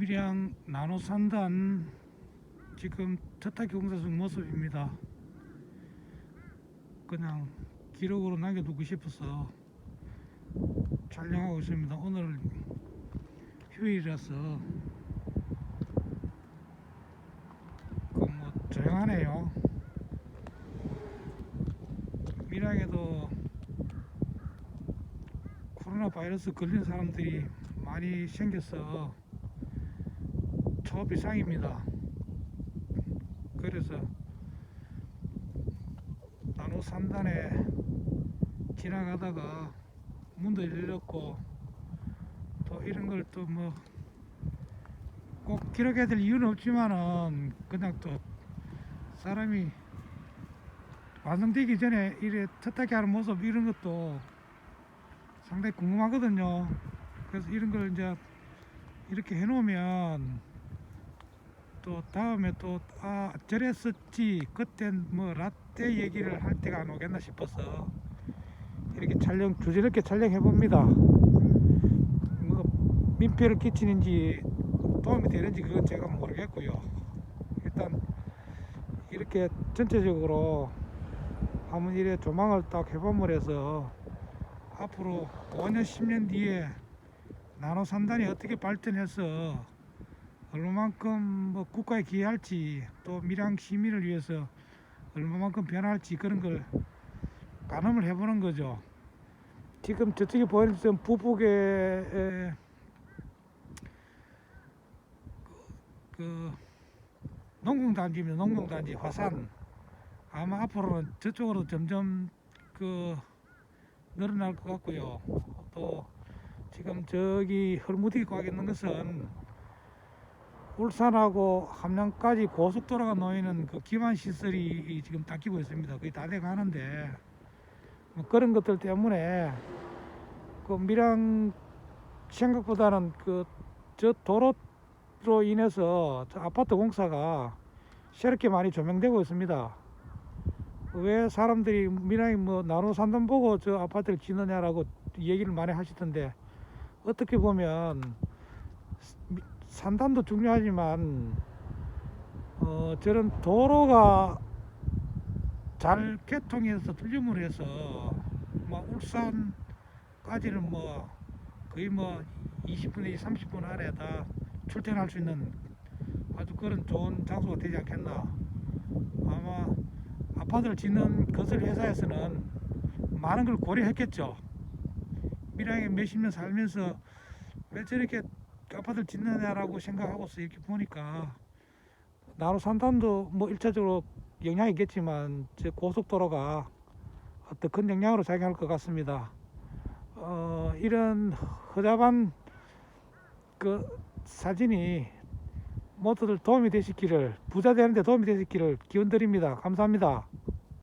밀양 나노 산단 지금 터타기 공사중 모습입니다. 그냥 기록으로 남겨두고 싶어서 촬영하고 있습니다. 오늘 휴일이라서 그뭐 조용하네요. 밀양에도 코로나 바이러스 걸린 사람들이 많이 생겨서 초비상입니다. 그래서 나노 3단에 지나가다가 문도 열렸고 또 이런 걸 또 뭐 꼭 기록해야 될 이유는 없지만은 그냥 또 사람이 완성되기 전에 이래 텃하게 하는 모습 이런 것도 상당히 궁금하거든요. 그래서 이런 걸 이제 이렇게 해놓으면 또 다음에 또 아 저랬었지 그땐 뭐 라떼 얘기를 할 때가 안 오겠나 싶어서 이렇게 촬영 주저렇게 촬영해 봅니다. 뭐 민폐를 끼치는지 도움이 되는지 그건 제가 모르겠고요. 일단 이렇게 전체적으로 한번 이래 조망을 딱 해봄을 해서 앞으로 5년 10년 뒤에 나노 3단이 어떻게 발전해서 얼마만큼 뭐 국가에 기여할지 또 밀양 시민을 위해서 얼마만큼 변할지 그런 걸 가늠을 해보는 거죠. 지금 저쪽에 보이는 부북의 에, 그, 그 농공단지입니다. 농공단지 화산 아마 앞으로는 저쪽으로 점점 그 늘어날 것 같고요. 또 지금 저기 헐무디기 가 있는 것은 울산하고 함양까지 고속도로가 놓이는 그 기반 시설이 지금 닦이고 있습니다. 거의 다 돼 가는데 뭐 그런 것들 때문에 그 밀양 생각보다는 그 저 도로로 인해서 저 아파트 공사가 새롭게 많이 조명되고 있습니다. 왜 사람들이 밀양이 뭐 나로 산단 보고 저 아파트를 짓느냐라고 얘기를 많이 하시던데 어떻게 보면 미- 산단도 중요하지만 어, 저런 도로가 잘 개통해서 뚫림을 해서 뭐 울산까지는 뭐 거의 뭐 20분 내지 30분 안에 다 출퇴근할 수 있는 아주 그런 좋은 장소가 되지 않겠나. 아마 아파트를 짓는 건설 회사에서는 많은 걸 고려했겠죠. 밀양에 몇십 년 살면서 왜 저렇게 아파트를 짓느냐라고 생각하고서 이렇게 보니까 나로 산단도 뭐 일차적으로 영향이 있겠지만 저 고속도로가 어떤 큰 영향으로 작용할 것 같습니다. 어, 이런 허접한 그 사진이 모두들 도움이 되시기를 부자 되는데 도움이 되시기를 기원 드립니다. 감사합니다.